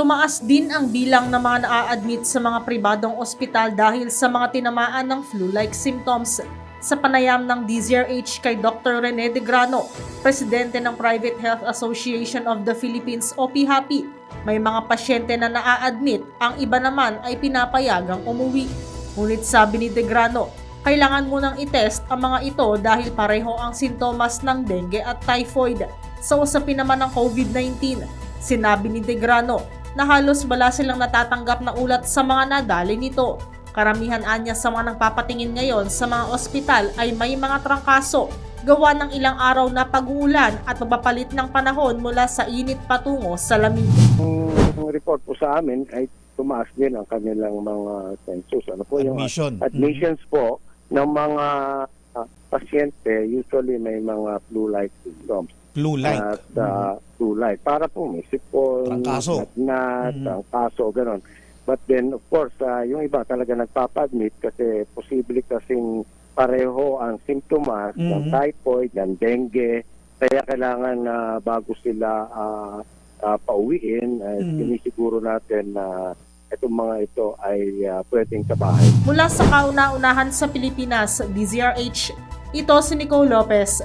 Tumaas din ang bilang ng mga naa-admit sa mga pribadong ospital dahil sa mga tinamaan ng flu-like symptoms. Sa panayam ng DZRH kay Dr. Rene De Grano, presidente ng Private Health Association of the Philippines o PHAPI, may mga pasyente na naa-admit, ang iba naman ay pinapayagang umuwi. Ngunit sabi ni De Grano, kailangan munang itest ang mga ito dahil pareho ang sintomas ng dengue at typhoid. Sa usapin naman ng COVID-19, sinabi ni De Grano na halos wala silang natatanggap na ulat sa mga nadali nito. Karamihan anya sa mga nagpapatingin ngayon sa mga ospital ay may mga trangkaso gawa ng ilang araw na pag-uulan at pagpapalit ng panahon mula sa init patungo sa lamig. Ang report po sa amin ay tumaas din ang kanilang mga census. Ano po yung Admission. admissions po ng mga ah, pasyente usually may mga flu-like symptoms. Flu-like. At uh, flu-like. Para po may sipon, Trangkaso. lagnat, Mhm. trangkaso, gano'n. But then, of course, ah, yung iba talaga nagpapa-admit kasi posible kasing pareho ang simptomas ng Mhm. typhoid, ng dengue. Kaya kailangan na bago sila ah, ah, pauwiin, uh, Mhm. sinisiguro natin na itong mga ito ay ah, pwedeng sa bahay. Mula sa kauna-unahan sa Pilipinas, DZRH, ito si Nicole Lopez.